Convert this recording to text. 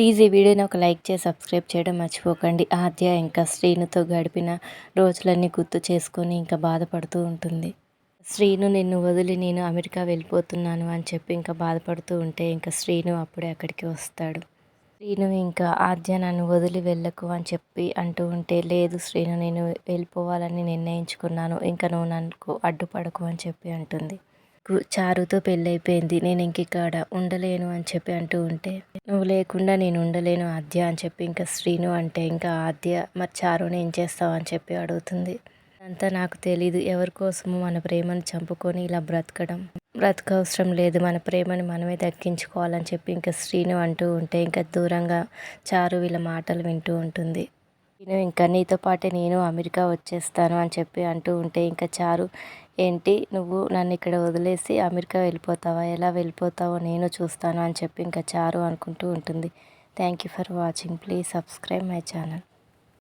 Please ఈ వీడియోని ఒక లైక్ చేసి సబ్స్క్రైబ్ చేయడం మర్చిపోకండి. ఆద్య ఇంకా శ్రీనుతో గడిపిన రోజులన్నీ గుర్తు చేసుకొని ఇంకా బాధపడుతూ ఉంటుంది. శ్రీను నిన్ను వదిలి నేను అమెరికా వెళ్ళిపోతున్నాను అని చెప్పి ఇంకా బాధపడుతూ ఉంటే ఇంకా శ్రీను అప్పుడే అక్కడికి వస్తాడు. శ్రీను ఇంకా ఆద్య నన్ను వదిలి వెళ్ళకు అని చెప్పి అంటూ ఉంటే లేదు శ్రీను నేను వెళ్ళిపోవాలని నిర్ణయించుకున్నాను. ఇంకా నువ్వు నన్ను అడ్డుపడకు అని చెప్పి అంటుంది. చారుతో పెళ్ళైపోయింది నేను ఇంక ఇక్కడ ఉండలేను అని చెప్పి అంటూ ఉంటే నువ్వు లేకుండా నేను ఉండలేను ఆద్య అని చెప్పి ఇంకా శ్రీను అంటే ఇంకా ఆద్య మరి చారుని ఏం చేస్తావు? అని చెప్పి అడుగుతుంది. అంతా నాకు తెలీదు. ఎవరి కోసము మన ప్రేమను చంపుకొని ఇలా బ్రతకడం బ్రతకవసరం లేదు. మన ప్రేమని మనమే దక్కించుకోవాలని చెప్పి ఇంకా శ్రీను అంటూ ఉంటే ఇంకా దూరంగా చారు వీళ్ళ మాటలు వింటూ ఉంటుంది. నేను ఇంకా నీతో పాటే నేను అమెరికా వచ్చేస్తాను అని చెప్పి అంటూ ఉంటే ఇంకా చారు ఏంటి? నువ్వు నన్ను ఇక్కడ వదిలేసి అమెరికా వెళ్ళిపోతావా? ఎలా వెళ్ళిపోతావో నేను చూస్తాను అని చెప్పి ఇంకా చారు అనుకుంటూ ఉంటుంది. Thank you for watching. Please subscribe my channel.